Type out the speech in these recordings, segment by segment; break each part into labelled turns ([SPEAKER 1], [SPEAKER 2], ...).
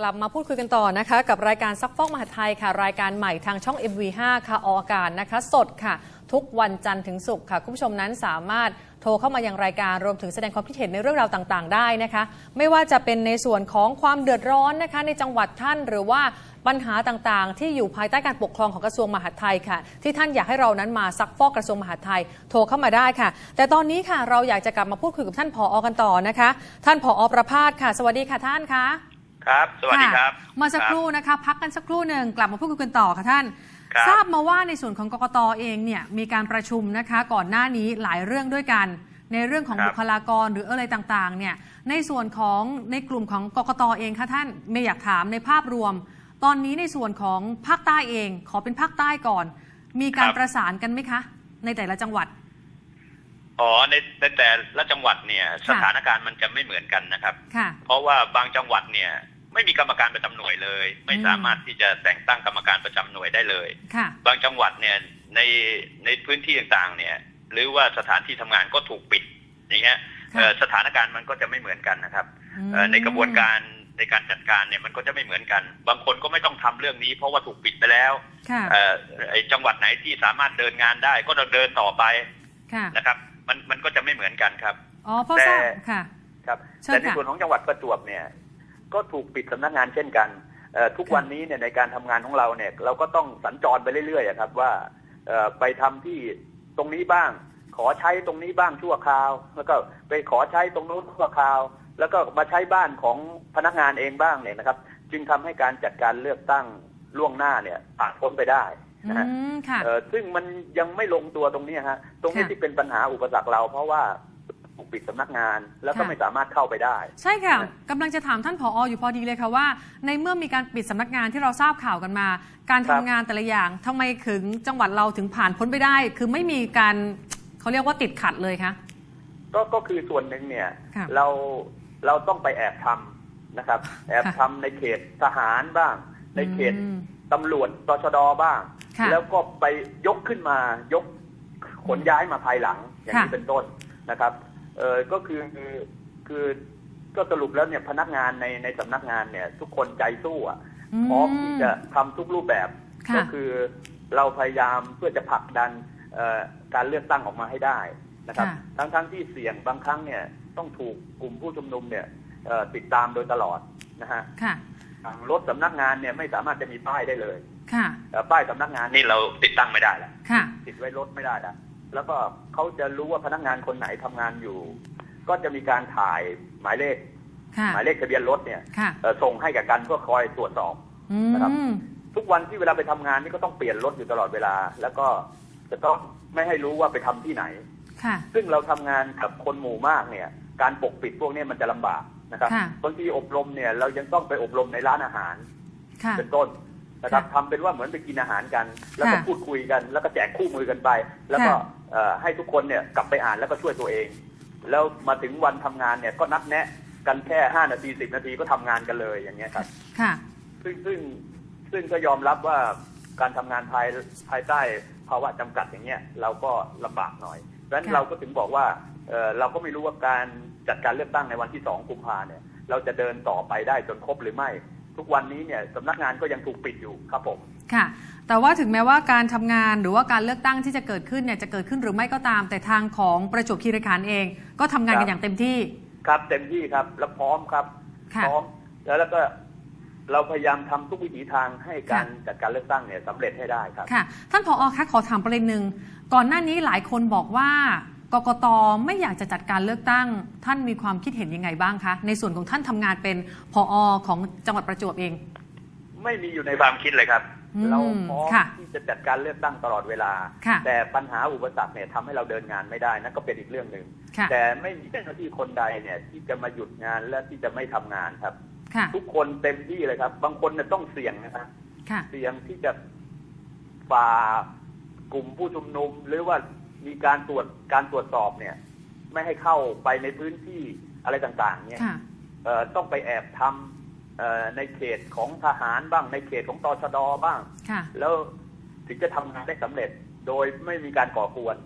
[SPEAKER 1] กลับมาพูดคุยกันต่อนะคะ กับรายการซักฟอกมหาไทยค่ะ รายการใหม่ทางช่อง MV5 ค่ะออกอากาศนะคะ สดค่ะ ทุกวันจันทร์ถึงศุกร์ค่ะ คุณผู้ชมนั้นสามารถโทรเข้ามายังรายการรวมถึงแสดงความคิดเห็นในเรื่องราวต่าง ๆ ได้นะคะ ไม่ว่าจะเป็นในส่วนของความเดือดร้อนนะคะ ในจังหวัดท่านหรือว่าปัญหาต่างๆ ที่อยู่ภายใต้การปกครองของกระทรวงมหาดไทยค่ะ ที่ท่านอยากให้เรานั้นมาซักฟอกกระทรวงมหาดไทยโทรเข้ามาได้ค่ะ แต่ตอนนี้ค่ะเราอยากจะกลับมาพูดคุยกับท่านผออกันต่อนะคะ ท่านผออประภาสค่ะ สวัสดีค่ะท่านค่ะ
[SPEAKER 2] ครับ สวัสดีครับะ
[SPEAKER 1] เมื่อสักครู่นะคะ พักกันสักครู่หนึ่งกลับมาพูดคุยกันต่อค่ะท่าน
[SPEAKER 2] ครับ
[SPEAKER 1] ทราบมาว่าในส่วนของกกตเองเนี่ยมีการประชุมนะคะ ก่อนหน้านี้หลายเรื่องด้วยกัน ในเรื่องของ
[SPEAKER 2] ครับ
[SPEAKER 1] บุคลากรหรืออะไรต่างๆ เนี่ยในส่วนของในกลุ่มของกกตเองค่ะท่านไม่อยากถามในภาพรวม ตอนนี้ในส่วนของภาคใต้เอง ขอเป็นภาคใต้ก่อน มีการประสานกันไหมคะ ในแต่ละจังหวัด
[SPEAKER 2] อ๋อในในแต่ละจังหวัดเนี่ย สถานการณ์มันจะไม่เหมือนกันนะครับ
[SPEAKER 1] ค่ะ
[SPEAKER 2] เพราะว่าบางจังหวัดเนี่ย ไม่มีกรรมการประจำหน่วยเลย ไม่
[SPEAKER 1] อืม
[SPEAKER 2] สามารถที่จะแต่งตั้งกรรมการประจำหน่วยได้เลย
[SPEAKER 1] ค่ะ
[SPEAKER 2] บางจังหวัดเนี่ยในในพื้นที่ต่างๆ เนี่ย หรือว่าสถานที่ทำงานก็ถูกปิดอย่างเงี้ย
[SPEAKER 1] ค่ะ
[SPEAKER 2] เอ่อสถานการณ์มันก็จะไม่เหมือนกันนะครับเอ่อในกระบวนการในการจัดการเนี่ยมันก็จะไม่เหมือนกัน บางคนก็ไม่ต้องทำเรื่องนี้ เพราะว่าถูกปิดไปแล้ว
[SPEAKER 1] ค่ะ
[SPEAKER 2] เอ่อไอ้จังหวัดไหนที่สามารถเดินงานได้ก็ต้องเดินต่อไป
[SPEAKER 1] ค่ะ
[SPEAKER 2] นะครับ มันมันก็จะไม่เหมือนกันครับ
[SPEAKER 1] อ๋อเพราะทราบ
[SPEAKER 2] แต่
[SPEAKER 1] ค่ะ
[SPEAKER 3] ครับ
[SPEAKER 1] เชิญ
[SPEAKER 3] แต่ใน
[SPEAKER 1] ค่ะ
[SPEAKER 3] ส่วนของจังหวัดประจวบเนี่ย ก็ถูกปิดสำนักงานเช่นกันเอ่อทุก
[SPEAKER 1] ค่ะ
[SPEAKER 3] วันนี้เนี่ยในการทำงานของเราเนี่ยเราก็ต้องสัญจรไปเรื่อยๆอะครับว่าเอ่อไปทำที่ตรงนี้บ้าง ขอใช้ตรงนี้บ้างชั่วคราว แล้วก็ไปขอใช้ตรงนู้นชั่วคราว แล้วก็มาใช้บ้านของพนักงานเองบ้างเนี่ยนะครับ จึงทำให้การจัดการเลือกตั้งล่วงหน้าเนี่ยผ่านพ้นไปได้
[SPEAKER 1] อื
[SPEAKER 3] นะฮะ
[SPEAKER 1] มค่ะ
[SPEAKER 3] เอ่อซึ่งมันยังไม่ลงตัวตรงนี้ฮะ ตรงนี้
[SPEAKER 1] ค่ะ
[SPEAKER 3] ที่เป็นปัญหาอุปสรรคเรา เพราะว่าถูกปิดสำนักงาน แล้วก็
[SPEAKER 1] ค่ะ
[SPEAKER 3] ไม่สามารถเข้าไปได้
[SPEAKER 1] ใช่ค่ะ
[SPEAKER 3] นะ
[SPEAKER 1] กำลังจะถามท่านผออยู่พอดีเลยค่ะว่า ในเมื่อมีการปิดสำนักงานที่เราทราบข่าวกันมา การ
[SPEAKER 3] ครั
[SPEAKER 1] ทำ
[SPEAKER 3] บ
[SPEAKER 1] งานแต่ละอย่างทำไมถึงจังหวัดเราถึงผ่านพ้นไปได้ คือไม่มีการเขาเรียกว่าติดขัดเลยคะ
[SPEAKER 3] ก็ก็คือส่วนหนึ่งเนี่ย
[SPEAKER 1] ค่ะ
[SPEAKER 3] เราเราต้องไปแอบทำนะครับ แอบ
[SPEAKER 1] ค่ะ
[SPEAKER 3] ทำในเขตทหารบ้าง ในเขต
[SPEAKER 1] อืม
[SPEAKER 3] ตำรวจตชดบ้าง
[SPEAKER 1] ค่ะ
[SPEAKER 3] แล้วก็ไปยกขึ้นมายกขนย้ายมาภายหลัง อย่างนี้
[SPEAKER 1] ค่ะ
[SPEAKER 3] เป็นต้นนะครับเออก็คือคือคือก็สรุปแล้วเนี่ยพนักงานในในสำนักงานเนี่ย ทุกคนใจสู้อะพร้อมที่จะทำทุกรูปแบบ
[SPEAKER 1] ค่ะ
[SPEAKER 3] ก็คือเราพยายามเพื่อจะผลักดันเอ่อการเลือกตั้งออกมาให้ได้นะครับ
[SPEAKER 1] ค่ะ
[SPEAKER 3] ทั้งทั้งที่เสี่ยงบางครั้งเนี่ยต้องถูกกลุ่มผู้ชุมนุมเนี่ยเอ่อติดตามโดยตลอดนะฮะ
[SPEAKER 1] ค่ะ
[SPEAKER 3] ทางรถสำนักงานเนี่ยไม่สามารถจะมีป้ายได้เลย
[SPEAKER 1] ค่ะ
[SPEAKER 3] เอ่อป้ายสำนักงาน
[SPEAKER 2] นี่เราติดตั้งไม่ได้แล้ว
[SPEAKER 1] ค่ะ
[SPEAKER 3] ติดไว้รถไม่ได้แล้วแล้วก็เขาจะรู้ว่าพนักงานคนไหนทำงานอยู่ ก็จะมีการถ่ายหมายเลข
[SPEAKER 1] ค่ะ
[SPEAKER 3] หมายเลขทะเบียนรถเนี่ย
[SPEAKER 1] ค่ะ
[SPEAKER 3] เอ่อส่งให้กับกันเพื่อคอยตรวจสอบ
[SPEAKER 1] อื
[SPEAKER 3] นะครับ
[SPEAKER 1] ม
[SPEAKER 3] ทุกวันที่เวลาไปทำงานนี่ก็ต้องเปลี่ยนรถอยู่ตลอดเวลา แล้วก็จะต้องไม่ให้รู้ว่าไปทำที่ไหน
[SPEAKER 1] ค่ะ
[SPEAKER 3] ซึ่งเราทำงานกับคนหมู่มากเนี่ย การปกปิดพวกนี้มันจะลำบากนะครับ
[SPEAKER 1] ค่ะ
[SPEAKER 3] บางทีอบรมเนี่ยเรายังต้องไปอบรมในร้านอาหาร
[SPEAKER 1] ค่ะ
[SPEAKER 3] เป็นต้น นะครับ
[SPEAKER 1] ค่ะ
[SPEAKER 3] ทำเป็นว่าเหมือนไปกินอาหารกัน แล้วก็
[SPEAKER 1] ค่ะ
[SPEAKER 3] พูดคุยกัน แล้วก็แจกคู่มือกันไป แล้วก็
[SPEAKER 1] ค่ะ
[SPEAKER 3] เอ่อให้ทุกคนเนี่ยกลับไปอ่านแล้วก็ช่วยตัวเอง แล้วมาถึงวันทำงานเนี่ยก็นัดแนะกันแค่ห้านาทีสิบนาทีก็ทำงานกันเลยอย่างเงี้ยครับ
[SPEAKER 1] ค่ะ
[SPEAKER 3] ซึ่งซึ่งซึ่งก็ยอมรับว่าการทำงานภายภายใต้ภาวะจำกัดอย่างเงี้ยเราก็ลำบากหน่อยดังนั้น
[SPEAKER 1] ค่ะ
[SPEAKER 3] เราก็ถึงบอกว่าเอ่อเราก็ไม่รู้ว่าการจัดการเลือกตั้งในวันที่สองกุมภาเนี่ย เราจะเดินต่อไปได้จนครบหรือไม่ ทุกวันนี้เนี่ยสำนักงานก็ยังถูกปิดอยู่ครับผม
[SPEAKER 1] ค่ะ แต่ว่าถึงแม้ว่าการทำงานหรือว่าการเลือกตั้งที่จะเกิดขึ้นเนี่ยจะเกิดขึ้นหรือไม่ก็ตาม แต่ทางของประจวบคีรีขันธ์เอง ก็ทำงาน
[SPEAKER 3] ครั
[SPEAKER 1] กับนอย่างเต็มที่
[SPEAKER 3] ครับเต็มที่ครับแล้วพร้อมครับ
[SPEAKER 1] ค่ะ
[SPEAKER 3] พร้อมแล้วแล้วก็เราพยายามทำทุกวิถีทางให้การจัดการเลือกตั้งเนี่ยสำเร็จให้ได้ครับ
[SPEAKER 1] ค่ะท่านผอคะขอถามประเด็นหนึ่งก่อนหน้านี้หลายคนบอกว่า กกตไม่อยากจะจัดการเลือกตั้ง ท่านมีความคิดเห็นยังไงบ้างคะ ในส่วนของท่านทำงานเป็นผอของจังหวัดประจวบเอง
[SPEAKER 3] ไม่มีอยู่ใน
[SPEAKER 2] ในความคิดเลยครับ
[SPEAKER 1] อืม
[SPEAKER 3] เราพร้อม
[SPEAKER 1] ค่ะ
[SPEAKER 3] ที่จะจัดการเลือกตั้งตลอดเวลา
[SPEAKER 1] ค่ะ
[SPEAKER 3] แต่ปัญหาอุปสรรคเนี่ยทำให้เราเดินงานไม่ได้นั่นก็เป็นอีกเรื่องหนึ่ง
[SPEAKER 1] ค่ะ
[SPEAKER 3] แต่ไม่มีเจ้าหน้าที่คนใดเนี่ย ที่จะมาหยุดงานและที่จะไม่ทำงานครับ
[SPEAKER 1] ค่ะ
[SPEAKER 3] ทุกคนเต็มที่เลยครับ บางคนเนี่ยต้องเสี่ยงนะครับ
[SPEAKER 1] ค่ะ
[SPEAKER 3] เสี่ยงที่จะฝ่ากลุ่มผู้ชุมนุมหรือว่า มีการตรวจการตรวจสอบเนี่ย ไม่ให้เข้าไปในพื้นที่อะไรต่าง ๆ เนี่ย
[SPEAKER 1] ค่ะ
[SPEAKER 3] เอ่อต้องไปแอบทำเอ่อในเขตของทหารบ้าง ในเขตของตชดบ้าง
[SPEAKER 1] ค่ะ
[SPEAKER 3] แล้วถึงจะทำงานได้สำเร็จ โดยไม่มีการก่อกวน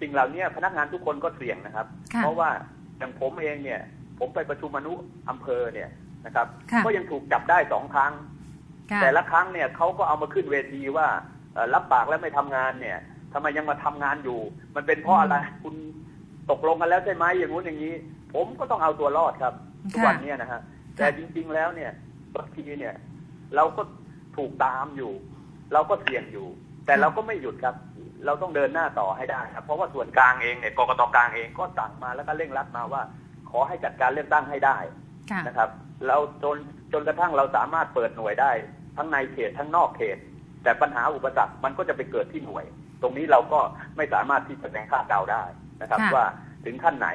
[SPEAKER 3] สิ่งเหล่านี้พนักงานทุกคนก็เสี่ยงนะครับ
[SPEAKER 1] ค่ะ
[SPEAKER 3] เพราะว่าอย่างผมเองเนี่ย ผมไปประชุมอนุอำเภอเนี่ยนะครับ
[SPEAKER 1] ค่ะ
[SPEAKER 3] ก็ยังถูกจับได้สองครั้ง
[SPEAKER 1] ค่ะ
[SPEAKER 3] แต่ละครั้งเนี่ยเขาก็เอามาขึ้นเวทีว่าเอ่อรับปากแล้วไม่ทำงานเนี่ย ทำไมยังมาทำงานอยู่ มันเป็นเพราะอะไรคุณตกลงกันแล้วใช่ไหมอย่างงู้นอย่างนี้ ผมก็ต้องเอาตัวรอดครับทุก
[SPEAKER 1] ค่ะ
[SPEAKER 3] วันเนี้นะฮะแต่จริง ๆแล้วเนี่ยบางทีเนี่ย เราก็ถูกตามอยู่ เราก็เสี่ยงอยู่ แต่เราก็ไม่หยุดครับ เราต้องเดินหน้าต่อให้ได้ครับเพราะว่าส่วนกลางเองเนี่ยกกตกลางเองก็สั่งมาแล้วก็เร่งรัดมาว่า ขอให้จัดการเลือกตั้งให้ได้
[SPEAKER 1] ค่ะ
[SPEAKER 3] นะครับ เราจนจนกระทั่งเราสามารถเปิดหน่วยได้ ทั้งในเขตทั้งนอกเขต แต่ปัญหาอุปสรรคมันก็จะไปเกิดที่หน่วย ตรงนี้เราก็ไม่สามารถที่จะแบ่งคาดเดาได้นะครับ
[SPEAKER 1] ค่ะ
[SPEAKER 3] ว่าถึงขั้นไหน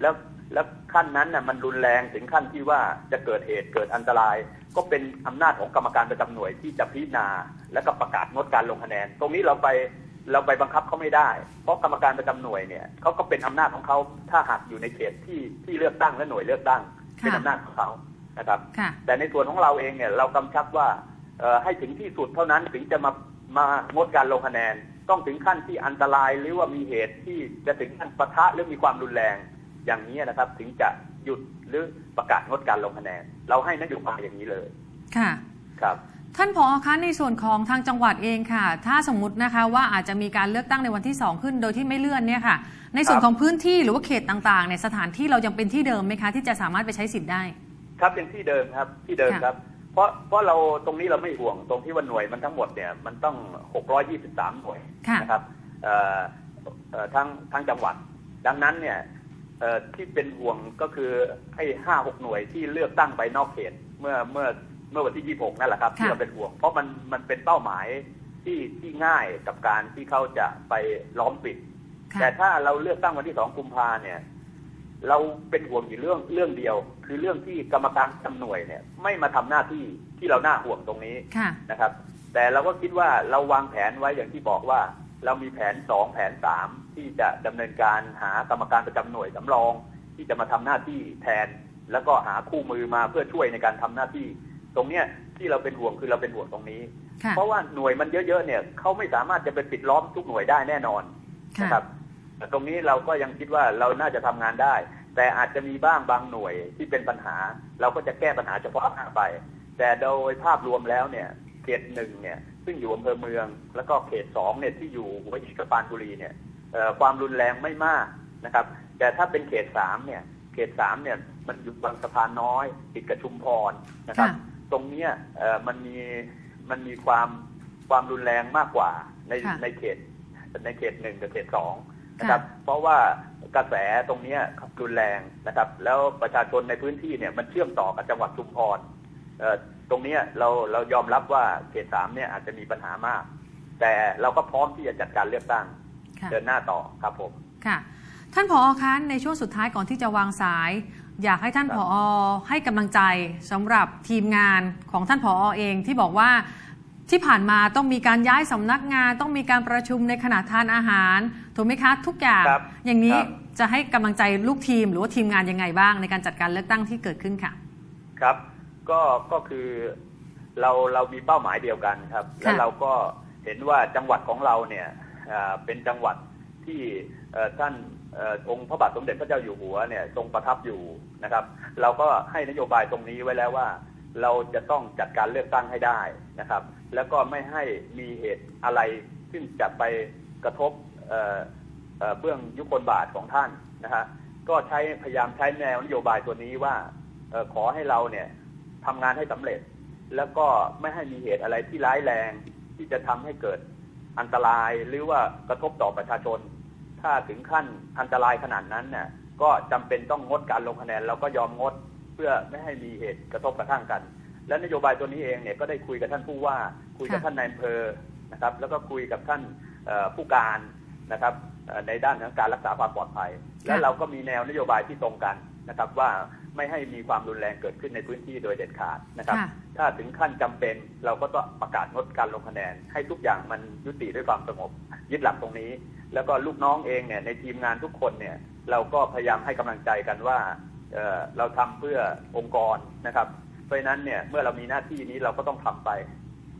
[SPEAKER 3] แล้วแล้วขั้นนั้นน่ะมันรุนแรงถึงขั้นที่ว่าจะเกิดเหตุเกิดอันตราย ก็เป็นอำนาจของกรรมการประจำหน่วยที่จะพิจารณา แล้วก็ประกาศงดการลงคะแนน ตรงนี้เราไปเราไปบังคับเขาไม่ได้ เพราะกรรมการประจำหน่วยเนี่ยเขาก็เป็นอำนาจของเขาถ้าหากอยู่ในเขตที่ที่เลือกตั้งและหน่วยเลือกตั้งเป็น
[SPEAKER 1] ค่ะ
[SPEAKER 3] อำนาจของเขานะครับ
[SPEAKER 1] ค่ะ
[SPEAKER 3] แต่ในส่วนของเราเองเนี่ยเรากำชับว่าเอ่อให้ถึงที่สุดเท่านั้นถึงจะมามางดการลงคะแนน ต้องถึงขั้นที่อันตรายหรือว่ามีเหตุที่จะถึงขั้นปะทะหรือมีความรุนแรงอย่างนี้นะครับ ถึงจะหยุดหรือประกาศงดการลงคะแนน เราให้นโยบายอย่างนี้เลย
[SPEAKER 1] ค่ะ
[SPEAKER 3] ครับ
[SPEAKER 1] ท่านผอคะในส่วนของทางจังหวัดเองค่ะ ถ้าสมมตินะคะว่าอาจจะมีการเลือกตั้งในวันที่ 2 ขึ้นโดยที่ไม่เลื่อนเนี่ยค่ะ ในส่วน
[SPEAKER 3] ครับ
[SPEAKER 1] ของพื้นที่หรือว่าเขตต่างๆเนี่ยสถานที่เรายังเป็นที่เดิมไหมคะ ที่จะสามารถไปใช้สิทธิ์ได้
[SPEAKER 3] ครับเป็นที่เดิมครับที่เดิม
[SPEAKER 1] ค่ะ
[SPEAKER 3] ครับ เพราะเพราะเราตรงนี้เราไม่ห่วงตรงที่ว่าหน่วยมันทั้งหมดเนี่ยมันต้อง 623 หน่วย
[SPEAKER 1] ค่ะ
[SPEAKER 3] นะครับเอ่อเอ่อทั้งทั้งจังหวัด ดังนั้นเนี่ยเอ่อที่เป็นห่วงก็คือไอ้ห้าหกหน่วยที่เลือกตั้งไปนอกเขตเมื่อเมื่อเมื่อวันที่26นั่นแหละครับ
[SPEAKER 1] ค่ะ
[SPEAKER 3] ที่เราเป็นห่วง เพราะมันมันเป็นเป้าหมายที่ที่ง่ายกับการที่เขาจะไปล้อมปิด
[SPEAKER 1] ค่ะ
[SPEAKER 3] แต่ถ้าเราเลือกตั้งวันที่สองกุมภาเนี่ย เราเป็นห่วงอยู่เรื่องเรื่องเดียว คือเรื่องที่กรรมการจำหน่วยเนี่ยไม่มาทำหน้าที่ที่เราหน้าห่วงตรงนี้
[SPEAKER 1] ค่ะ
[SPEAKER 3] นะครับ แต่เราก็คิดว่าเราวางแผนไว้อย่างที่บอกว่า เรามีแผนสองแผนสามที่จะดำเนินการหากรรมการประจำหน่วยสำรอง ที่จะมาทำหน้าที่แทน แล้วก็หาคู่มือมาเพื่อช่วยในการทำหน้าที่ ตรงเนี้ยที่เราเป็นห่วงคือเราเป็นห่วงตรงนี้
[SPEAKER 1] ค่ะ
[SPEAKER 3] เพราะว่าหน่วยมันเยอะๆเนี่ยเขาไม่สามารถจะไปปิดล้อมทุกหน่วยได้แน่นอน
[SPEAKER 1] ค่ะ
[SPEAKER 3] นะครับแต่ตรงนี้เราก็ยังคิดว่าเราน่าจะทำงานได้ แต่อาจจะมีบ้างบางหน่วยที่เป็นปัญหา เราก็จะแก้ปัญหาเฉพาะหน้าไป แต่โดยภาพรวมแล้วเนี่ยเขตหนึ่งเนี่ยซึ่งอยู่อำเภอเมือง แล้วก็เขตสองเนี่ยที่อยู่หัวหินกับปรานบุรีเนี่ยเอ่อความรุนแรงไม่มากนะครับ แต่ถ้าเป็นเขตสามเนี่ยเขตสามเนี่ยมันอยู่บางสะพานน้อยติดกับชุมพรนะครับ
[SPEAKER 1] ค่ะ
[SPEAKER 3] ตรงเนี้ยเอ่อมันมีมันมีความความรุนแรงมากกว่าใน
[SPEAKER 1] ค่ะ
[SPEAKER 3] ในเขตในเขตหนึ่งกับเขตสอง นะครับ เพราะว่ากระแสตรงเนี้ยรุนแรงนะครับ แล้วประชาชนในพื้นที่เนี่ยมันเชื่อมต่อกับจังหวัดชุมพรเอ่อตรงเนี้ยเราเรายอมรับว่าเขตสามเนี่ยอาจจะมีปัญหามาก แต่เราก็พร้อมที่จะจัดการเลือกตั้ง
[SPEAKER 1] ค่ะ
[SPEAKER 3] เดินหน้าต่อครับผม
[SPEAKER 1] ค่ะ ท่านผอคะในช่วงสุดท้ายก่อนที่จะวางสาย อยากให้ท่าน
[SPEAKER 3] ครับ
[SPEAKER 1] ผอให้กำลังใจสำหรับทีมงานของท่านผอเองที่บอกว่าที่ผ่านมาต้องมีการย้ายสำนักงาน ต้องมีการประชุมในขณะทานอาหาร ถูกไหมคะทุกอย่าง
[SPEAKER 3] ครับ
[SPEAKER 1] อย่างนี้
[SPEAKER 3] ครับ
[SPEAKER 1] จะให้กำลังใจลูกทีมหรือว่าทีมงานยังไงบ้างในการจัดการเลือกตั้งที่เกิดขึ้นค่ะ
[SPEAKER 3] ครับ ก็ก็คือเราเรามีเป้าหมายเดียวกันครับ
[SPEAKER 1] ค่ะ
[SPEAKER 3] แล้วเราก็เห็นว่าจังหวัดของเราเนี่ยอ่าเป็นจังหวัดที่เอ่อท่านเอ่อองค์พระบาทสมเด็จพระเจ้าอยู่หัวเนี่ยทรงประทับอยู่นะครับ เราก็ให้นโยบายตรงนี้ไว้แล้วว่า เราจะต้องจัดการเลือกตั้งให้ได้นะครับ แล้วก็ไม่ให้มีเหตุอะไรซึ่งจะไปกระทบ เบื้องยุคลบาทของท่านนะฮะก็ใช้พยายามใช้แนวนโยบายตัวนี้ว่าออขอให้เราเนี่ยทำงานให้สำเร็จ แล้วก็ไม่ให้มีเหตุอะไรที่ร้ายแรงที่จะทำให้เกิดอันตรายหรือว่ากระทบต่อประชาชน ถ้าถึงขั้นอันตรายขนาดนั้นเนี่ยก็จำเป็นต้องงดการลงคะแนนเราก็ยอมงดเพื่อไม่ให้มีเหตุกระทบกระทั่งกัน และนโยบายตัวนี้เองเนี่ยก็ได้คุยกับท่านผู้ว่า คุยกับท่านนายอำเภอนะครับ แล้วก็คุยกับท่านผู้การ นะครับเอ่อในด้านของการรักษาความปลอดภัย และเราก็มีแนวนโยบายที่ตรงกันนะครับว่าไม่ให้มีความรุนแรงเกิดขึ้นในพื้นที่โดยเด็ดขาดนะครับ
[SPEAKER 1] ค่ะ
[SPEAKER 3] ถ้าถึงขั้นจำเป็นเราก็ต้องประกาศงดการลงคะแนน ให้ทุกอย่างมันยุติด้วยความสงบ ยึดหลักตรงนี้ แล้วก็ลูกน้องเองเนี่ยในทีมงานทุกคนเนี่ยเราก็พยายามให้กำลังใจกันว่าเอ่อเราทำเพื่อองค์กรนะครับ เพราะฉะนั้นเนี่ยเมื่อเรามีหน้าที่นี้เราก็ต้องทำไป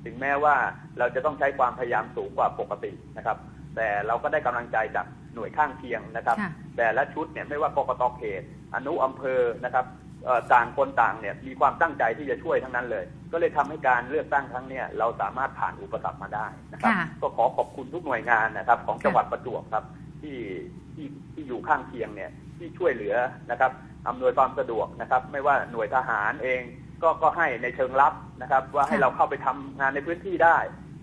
[SPEAKER 3] ถึงแม้ว่าเราจะต้องใช้ความพยายามสูงกว่าปกตินะครับ แต่เราก็ได้กำลังใจจากหน่วยข้างเคียงนะครับ
[SPEAKER 1] ค่ะ
[SPEAKER 3] แต่ละชุดเนี่ยไม่ว่ากกตเขต อนุอำเภอนะครับเอ่อต่างคนต่างเนี่ยมีความตั้งใจที่จะช่วยทั้งนั้นเลย ก็เลยทำให้การเลือกตั้งครั้งเนี้ยเราสามารถผ่านอุปสรรคมาได้นะครับ
[SPEAKER 1] ค่ะ
[SPEAKER 3] ก็ขอขอบคุณทุกหน่วยงานนะครับ ของ
[SPEAKER 1] ค่ะ
[SPEAKER 3] จังหวัดประจวบครับที่ที่ที่อยู่ข้างเคียงเนี่ยที่ช่วยเหลือนะครับอำนวยความสะดวกนะครับ ไม่ว่าหน่วยทหารเอง ก็ก็ให้ในเชิงลับนะครับ ว่าให้เราเข้าไปทำงานในพื้นที่ได้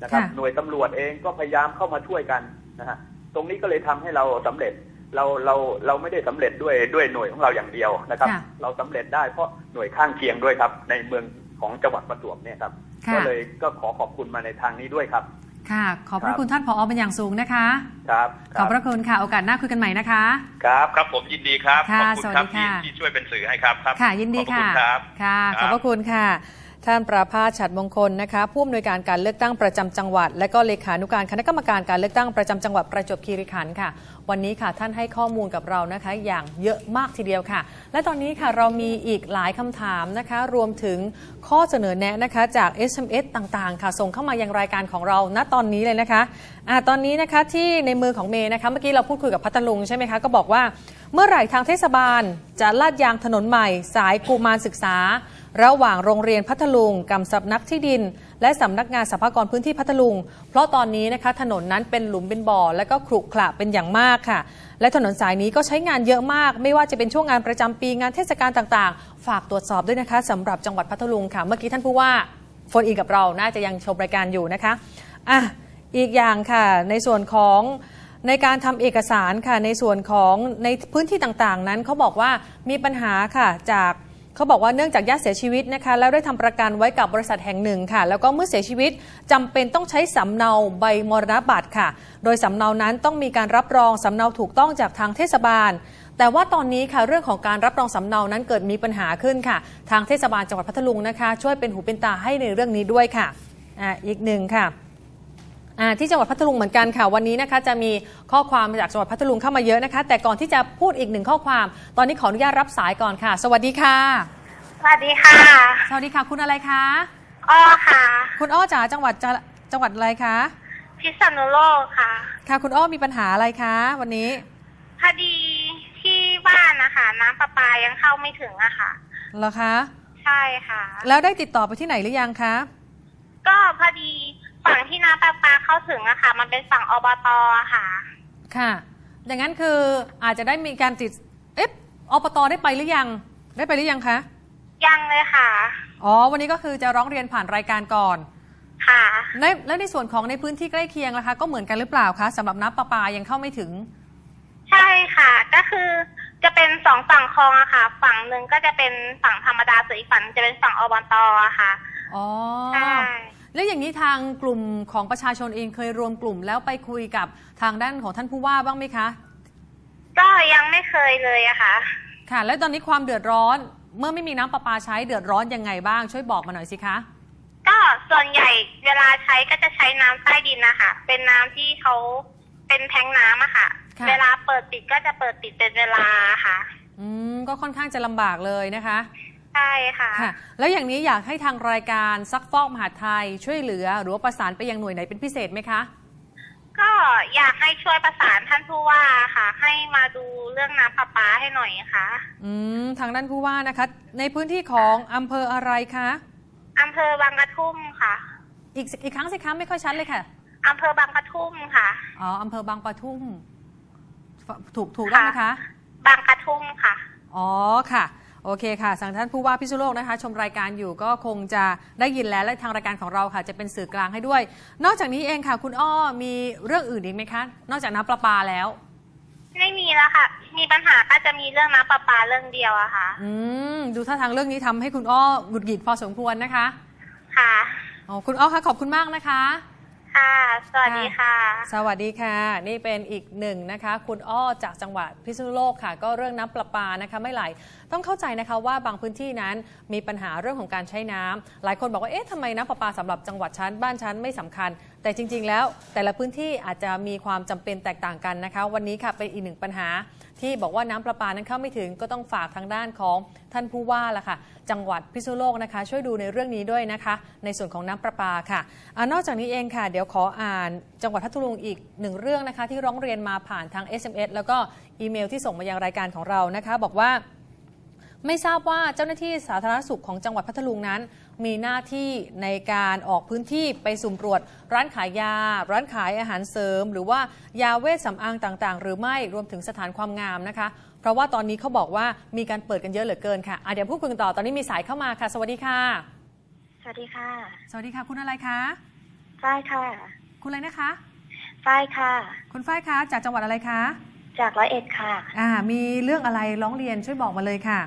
[SPEAKER 3] นะครับ หน่วยตำรวจเองก็พยายามเข้ามาช่วยกัน นะฮะตรงนี้ก็เลยทำให้เราสำเร็จเราเราเราไม่ได้สำเร็จด้วยด้วยหน่วยของเราอย่างเดียวนะครับ
[SPEAKER 1] ค่ะ
[SPEAKER 3] เราสำเร็จได้เพราะหน่วยข้างเคียงด้วยครับ ในเมืองของจังหวัดประจวบเนี่ยครับ
[SPEAKER 1] ค่ะ
[SPEAKER 3] ก็เลยก็ขอขอบคุณมาในทางนี้ด้วยครับ
[SPEAKER 1] ค่ะ ขอบพระ
[SPEAKER 3] ครับ
[SPEAKER 1] คุณท่านผอเป็นอย่างสูงนะคะ
[SPEAKER 3] ครับ
[SPEAKER 1] ขอบพระคุณค่ะโอกาสหน้าคุยกันใหม่นะคะ
[SPEAKER 3] ครับ
[SPEAKER 2] ครับผมยินดีครับ
[SPEAKER 1] ค่ะ
[SPEAKER 2] ขอบคุณครับ
[SPEAKER 1] สวัสดี
[SPEAKER 2] ที่
[SPEAKER 1] ค่ะ
[SPEAKER 2] ที่ช่วยเป็นสื่อให้ครับครับ
[SPEAKER 1] ค่ะยินดี
[SPEAKER 2] ขอบพร
[SPEAKER 1] ค่ะ
[SPEAKER 2] ณครับ
[SPEAKER 1] ค่ะ
[SPEAKER 2] ค
[SPEAKER 1] ข
[SPEAKER 2] รั
[SPEAKER 1] อบบพระคุณค่ะ ท่านประภาสฉัดมงคลนะคะผู้อำนวยการการเลือกตั้งประจำจังหวัด และก็เลขานุการคณะกรรมการการเลือกตั้งประจำจังหวัดประจวบคีรีขันธ์ค่ะ วันนี้ค่ะท่านให้ข้อมูลกับเรานะคะ อย่างเยอะมากทีเดียวค่ะ และตอนนี้ค่ะเรามีอีกหลายคำถามนะคะ รวมถึงข้อเสนอแนะนะคะจาก SMS ต่างๆ ค่ะ ส่งเข้ามายังรายการของเราณตอนนี้เลยนะคะอ่าตอนนี้นะคะที่ในมือของเมย์นะคะเมื่อกี้เราพูดคุยกับพัทลุงใช่ไหมคะก็บอกว่า เมื่อไหร่ทางเทศบาลจะลาดยางถนนใหม่ สายกูมารศึกษา ระหว่างโรงเรียนพัทลุงกับสำนักที่ดิน และสำนักงานสรรพากรพื้นที่พัทลุง เพราะตอนนี้นะคะถนนนั้นเป็นหลุมเป็นบ่อ และก็ขรุขระเป็นอย่างมากค่ะ และถนนสายนี้ก็ใช้งานเยอะมาก ไม่ว่าจะเป็นช่วงงานประจำปีงานเทศกาลต่างๆ ฝากตรวจสอบด้วยนะคะสำหรับจังหวัดพัทลุงค่ะ เมื่อกี้ท่านผู้ว่าโฟนอินกับเราน่าจะยังชมรายการอยู่นะคะอะอีกอย่างค่ะในส่วนของในการทำเอกสารค่ะในส่วนของในพื้นที่ต่างๆ นั้นเขาบอกว่ามีปัญหาค่ะจาก เขาบอกว่าเนื่องจากญาติเสียชีวิตนะคะแล้วได้ทำประกันไว้กับบริษัทแห่งหนึ่งค่ะ แล้วก็เมื่อเสียชีวิตจำเป็นต้องใช้สำเนาใบมรณบัตรค่ะ โดยสำเนานั้นต้องมีการรับรองสำเนาถูกต้องจากทางเทศบาล แต่ว่าตอนนี้ค่ะเรื่องของการรับรองสำเนานั้นเกิดมีปัญหาขึ้นค่ะ ทางเทศบาลจังหวัดพัทลุงนะคะ ช่วยเป็นหูเป็นตาให้ในเรื่องนี้ด้วยค่ะอ่าอีกหนึ่งค่ะ ที่จังหวัดพัทลุงเหมือนกันค่ะวันนี้นะคะจะมีข้อความจากจังหวัดพัทลุงเข้ามาเยอะนะคะ แต่ก่อนที่จะพูดอีกหนึ่งข้อความ ตอนนี้ขออนุญาตรับสายก่อนค่ะ สวัสดีค่ะ
[SPEAKER 4] สวัสดีค่ะ
[SPEAKER 1] สวัสดีค่ะ คุณอะไรคะ
[SPEAKER 4] อ้อค่ะ
[SPEAKER 1] คุณอ้อจ๋าจังหวัดจะจังหวัดอะไรคะ
[SPEAKER 4] พิษณุโลกค่ะ
[SPEAKER 1] ค่ะ คุณอ้อมีปัญหาอะไรคะ วันนี้
[SPEAKER 4] พอดีที่บ้านนะคะน้ำประปายังเข้าไม่ถึงอะค่ะ
[SPEAKER 1] เหรอคะ
[SPEAKER 4] ใช่ค่ะ
[SPEAKER 1] แล้วได้ติดต่อไปที่ไหนหรือยังคะ
[SPEAKER 4] ก็พอดี ฝั่งที่น้ำประปาเข้าถึงอะค่ะ มันเป็นฝั่งอบตอะค่ะ
[SPEAKER 1] ค่ะอย่างนั้นคืออาจจะได้มีการติด เอ๊ะอปตได้ไปหรือยัง ได้ไปหรือยังคะ
[SPEAKER 4] ยังเลยค่ะ
[SPEAKER 1] อ๋อ วันนี้ก็คือจะร้องเรียนผ่านรายการก่อน
[SPEAKER 4] ค่ะ
[SPEAKER 1] ในแล้วในส่วนของในพื้นที่ใกล้เคียงล่ะคะ ก็เหมือนกันหรือเปล่าคะสำหรับน้ำประปายังเข้าไม่ถึง
[SPEAKER 4] ใช่ค่ะ ก็คือจะเป็นสองฝั่งคลองอะค่ะ ฝั่งหนึ่งก็จะเป็นฝั่งธรรมดาส่วนอีกฝั่งจะเป็นฝั่งอบตอะค่ะ
[SPEAKER 1] อ๋อ
[SPEAKER 4] ใช่
[SPEAKER 1] แล้วอย่างนี้ทางกลุ่มของประชาชนเองเคยรวมกลุ่ม แล้วไปคุยกับทางด้านของท่านผู้ว่าบ้างไหมคะ
[SPEAKER 4] ก็ยังไม่เคยเลยอะค่ะ
[SPEAKER 1] ค่ะ แล้วตอนนี้ความเดือดร้อน เมื่อไม่มีน้ำประปาใช้เดือดร้อนยังไงบ้าง ช่วยบอกมาหน่อยสิคะ
[SPEAKER 4] ก็ส่วนใหญ่เวลาใช้ก็จะใช้น้ำใต้ดินนะคะเป็นน้ำที่เขาเป็นแทงน้ำอะค่ะ
[SPEAKER 1] ค่ะ
[SPEAKER 4] เวลาเปิดปิดก็จะเปิดปิดเป็นเวลาค่ะ
[SPEAKER 1] อืมก็ค่อนข้างจะลำบากเลยนะคะ
[SPEAKER 4] ใช่ค่ะ
[SPEAKER 1] ค่ะ แล้วอย่างนี้อยากให้ทางรายการซักฟอกมหาดไทยช่วยเหลือ หรือว่าประสานไปยังหน่วยไหนเป็นพิเศษไหมคะ
[SPEAKER 4] ก็อยากให้ช่วยประสานท่านผู้ว่าค่ะ ให้มาดูเรื่องน้ำประปาให้หน่อยค่ะ
[SPEAKER 1] อืมทางด้านผู้ว่านะคะ ในพื้นที่ของอำเภออะไรคะ
[SPEAKER 4] อำเภอบางกระทุ่มค่ะ
[SPEAKER 1] อีกอีกครั้งสิคะไม่ค่อยชัดเลยค่ะ
[SPEAKER 4] อำเภอบางกระทุ่มค่ะ
[SPEAKER 1] อ๋ออำเภอบางปะทุ่มฝถูกถูกต้องไหมคะ
[SPEAKER 4] บางกระทุ่มค่ะ
[SPEAKER 1] อ๋อค่ะ โอเคค่ะสั่งท่านผู้ว่าพิษณุโลกนะคะ ชมรายการอยู่ก็คงจะได้ยินแล้วและทางรายการของเราค่ะ จะเป็นสื่อกลางให้ด้วย นอกจากนี้เองค่ะ คุณอ้อมีเรื่องอื่นอีกไหมคะ นอกจากน้ำประปาแล้ว
[SPEAKER 4] ไม่มีแล้วค่ะ มีปัญหาก็จะมีเรื่องน้ำประปาเรื่องเดียวอะค่ะ
[SPEAKER 1] อืมดูท่าทางเรื่องนี้ทำให้คุณอ้อหงุดหงิดพอสมควรนะคะ
[SPEAKER 4] ค่ะ
[SPEAKER 1] อ๋อคุณอ้อคะขอบคุณมากนะคะ
[SPEAKER 4] ค่ะ สวัสดีค่ะ
[SPEAKER 1] สวัสดีค่ะ นี่เป็นอีกหนึ่งนะคะ คุณอ้อจากจังหวัดพิษณุโลกค่ะ ก็เรื่องน้ำประปานะคะไม่ไหล ต้องเข้าใจนะคะว่าบางพื้นที่นั้นมีปัญหาเรื่องของการใช้น้ำหลายคนบอกว่าเอ๊ะทำไมน้ำประปาสำหรับจังหวัดชั้นบ้านชั้นไม่สำคัญ แต่จริง ๆ แล้วแต่ละพื้นที่อาจจะมีความจำเป็นแตกต่างกันนะคะ วันนี้ค่ะเป็นอีกหนึ่งปัญหา ที่บอกว่าน้ำประปานั้นเข้าไม่ถึงก็ต้องฝากทางด้านของท่านผู้ว่าละค่ะ จังหวัดพิษณุโลกนะคะ ช่วยดูในเรื่องนี้ด้วยนะคะ ในส่วนของน้ำประปาค่ะอนอกจากนี้เองค่ะ เดี๋ยวขออ่านจังหวัดพัทลุงอีกหนึ่งเรื่องนะคะ ที่ร้องเรียนมาผ่านทาง SMS แล้วก็อีเมลที่ส่งมายังรายการของเรานะคะ บอกว่า ไม่ทราบว่าเจ้าหน้าที่สาธารณสุขของจังหวัดพัทลุงนั้น มีหน้าที่ในการออกพื้นที่ไปสุ่มตรวจ ร้านขายยา ร้านขายอาหารเสริม หรือว่ายาเวชสำอางต่างๆ หรือไม่รวมถึงสถานความงามนะคะ เพราะว่าตอนนี้เขาบอกว่ามีการเปิดกันเยอะเหลือเกินค่ะอะเดี๋ยวพูดคุยกันต่อตอนนี้มีสายเข้ามาค่ะ สวัสดีค่ะ
[SPEAKER 4] สวัสดีค่ะ
[SPEAKER 1] สวัสดีค่ะ คุณอะไรคะ
[SPEAKER 4] ฝ้ายค่ะ
[SPEAKER 1] คุณอะไรนะคะ
[SPEAKER 4] ฝ้ายค่ะ
[SPEAKER 1] คุณฝ้ายคะจากจังหวัดอะไรคะ
[SPEAKER 4] จากร้อยเอ็ดค่ะ
[SPEAKER 1] อ่า มีเรื่องอะไรร้องเรียนช่วยบอกมาเลยค่ะ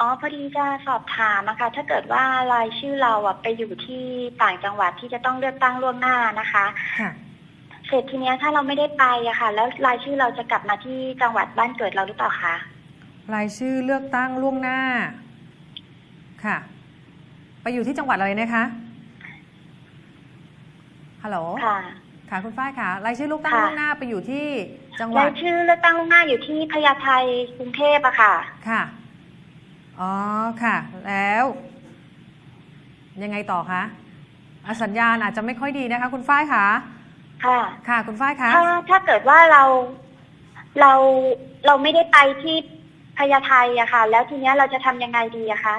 [SPEAKER 4] อ๋อพอดีจะสอบถามนะคะ ถ้าเกิดว่ารายชื่อเราอะไปอยู่ที่ต่างจังหวัดที่จะต้องเลือกตั้งล่วงหน้านะคะ
[SPEAKER 1] ค่ะ
[SPEAKER 4] เสร็จทีเนี้ยถ้าเราไม่ได้ไปอะค่ะ แล้วรายชื่อเราจะกลับมาที่จังหวัดบ้านเกิดเราหรือเปล่าคะ
[SPEAKER 1] รายชื่อเลือกตั้งล่วงหน้า ค่ะ ไปอยู่ที่จังหวัดอะไรนะคะ ฮัลโหล
[SPEAKER 4] ค่ะ
[SPEAKER 1] ค่ะคุณฝ้ายค่ะ รายชื่อเลือกตั้ง
[SPEAKER 4] ค่ะ
[SPEAKER 1] ล่วงหน้าไปอยู่ที่จังหวั
[SPEAKER 4] รา
[SPEAKER 1] ด
[SPEAKER 4] ยชื่อเลือกตั้งล่วงหน้าอยู่ที่พญาไทกรุงเทพอะค่ะ
[SPEAKER 1] ค่ะ อ๋อค่ะ แล้ว ยังไงต่อคะอะสัญญาณอาจจะไม่ค่อยดีนะคะ คุณฝ้ายค่ะ
[SPEAKER 4] ค่ะ
[SPEAKER 1] ค่ะ คุณฝ้ายคะ
[SPEAKER 4] ถ้าถ้าเกิดว่าเราเราเราไม่ได้ไปที่พญาไทอะค่ะ แล้วทีเนี้ยเราจะทำยังไงดีอะคะ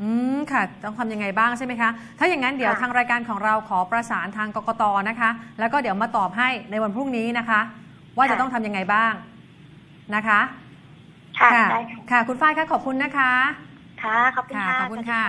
[SPEAKER 1] อืมค่ะ ต้องทำยังไงบ้างใช่ไหมคะ ถ้าอย่างนั้นเดี๋ยว
[SPEAKER 4] ค่ะ
[SPEAKER 1] ทางรายการของเราขอประสานทางกกตนะคะ แล้วก็เดี๋ยวมาตอบให้ในวันพรุ่งนี้นะคะ ว่าจะต้องทำยังไงบ้างนะคะ
[SPEAKER 4] ค่ะได้ค่ะ
[SPEAKER 1] ค่ะ คุณฝ้ายคะขอบคุณนะคะ
[SPEAKER 4] ค่ะขอบคุณ
[SPEAKER 1] ค่ะ
[SPEAKER 4] ค่ะ
[SPEAKER 1] ขอบคุณ
[SPEAKER 4] สวัสดี
[SPEAKER 1] ค่ะ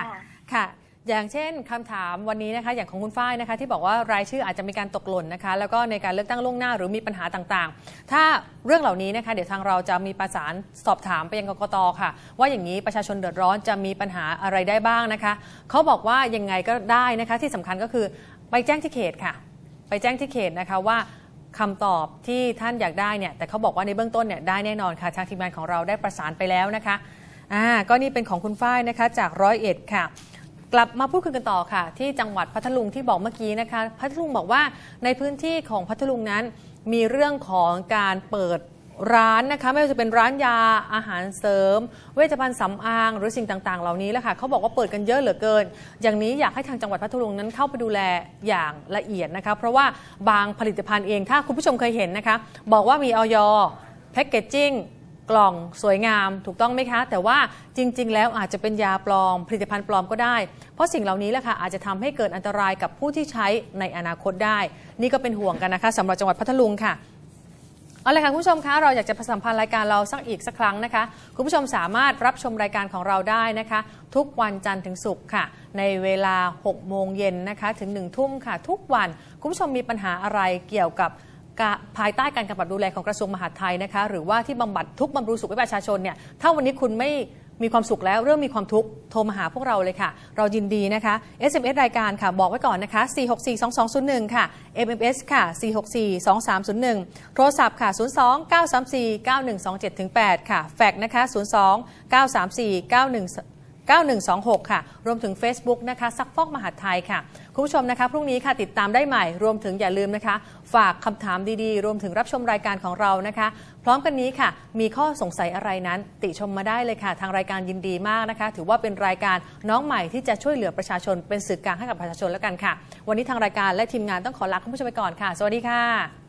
[SPEAKER 1] ค่ะ อย่างเช่นคำถามวันนี้นะคะ อย่างของคุณฝ้ายนะคะ ที่บอกว่ารายชื่ออาจจะมีการตกหล่นนะคะ แล้วก็ในการเลือกตั้งล่วงหน้าหรือมีปัญหาต่างๆ ถ้าเรื่องเหล่านี้นะคะ เดี๋ยวทางเราจะมีประสานสอบถามไปยังกกตค่ะ ว่าอย่างนี้ประชาชนเดือดร้อนจะมีปัญหาอะไรได้บ้างนะคะเขาบอกว่ายังไงก็ได้นะคะ ที่สำคัญก็คือไปแจ้งที่เขตค่ะ ไปแจ้งที่เขตนะคะว่า คำตอบที่ท่านอยากได้เนี่ยแต่เขาบอกว่าในเบื้องต้นเนี่ยได้แน่นอนค่ะทางทีมงานของเราได้ประสานไปแล้วนะคะอ่าก็นี่เป็นของคุณฝ้ายนะคะจากร้อยเอ็ดค่ะ กลับมาพูดคุยกันต่อค่ะ ที่จังหวัดพัทลุงที่บอกเมื่อกี้นะคะ พัทลุงบอกว่าในพื้นที่ของพัทลุงนั้น มีเรื่องของการเปิด ร้านนะคะไม่ว่าจะเป็นร้านยาอาหารเสริม เวชภัณฑ์สำอาง หรือสิ่งต่างๆ เหล่านี้แหละค่ะเขาบอกว่าเปิดกันเยอะเหลือเกิน อย่างนี้อยากให้ทางจังหวัดพัทลุงนั้นเข้าไปดูแลอย่างละเอียดนะคะเพราะว่าบางผลิตภัณฑ์เองถ้าคุณผู้ชมเคยเห็นนะคะบอกว่ามีออยแพ็กเกจจิ้งกล่องสวยงามถูกต้องไหมคะ แต่ว่าจริง ๆ แล้วอาจจะเป็นยาปลอม ผลิตภัณฑ์ปลอมก็ได้ เพราะสิ่งเหล่านี้แหละค่ะอาจจะทำให้เกิดอันตรายกับผู้ที่ใช้ในอนาคตได้ นี่ก็เป็นห่วงกันนะคะสำหรับจังหวัดพัทลุงค่ะ เอาละค่ะคุณผู้ชมคะเราอยากจะประชาสัมพันธ์รายการเราสักอีกสักครั้งนะคะ คุณผู้ชมสามารถรับชมรายการของเราได้นะคะ ทุกวันจันทร์ถึงศุกร์ค่ะ ในเวลา 6 โมงเย็นนะคะ ถึง 1 ทุ่มค่ะ ทุกวันคุณผู้ชมมีปัญหาอะไรเกี่ยวกับภายใต้การกำกับดูแลของกระทรวงมหาดไทยนะคะ หรือว่าที่บำบัดทุกบำรุงสุขให้ประชาชนเนี่ยถ้าวันนี้คุณไม่ มีความสุขแล้วเริ่มมีความทุกข์โทรมาหาพวกเราเลยค่ะ เรายินดีนะคะ SMS รายการค่ะ บอกไว้ก่อนนะคะ 4642201 ค่ะ MMS ค่ะ 4642301 โทรศัพท์ค่ะ 02 934 9127 8 ค่ะ แฟกนะคะ 02 934 91 9126 ค่ะ รวมถึง Facebook นะคะซักฟอกมหาดไทยค่ะ คุณผู้ชมนะคะพรุ่งนี้ค่ะติดตามได้ใหม่ รวมถึงอย่าลืมนะคะ ฝากคำถามดีๆ รวมถึงรับชมรายการของเรานะคะ พร้อมกันนี้ค่ะ มีข้อสงสัยอะไรนั้น ติชมมาได้เลยค่ะ ทางรายการยินดีมากนะคะ ถือว่าเป็นรายการน้องใหม่ที่จะช่วยเหลือประชาชนเป็นสื่อกลางให้กับประชาชนแล้วกันค่ะ วันนี้ทางรายการและทีมงานต้องขอลาคุณผู้ชมไปก่อนค่ะ สวัสดีค่ะ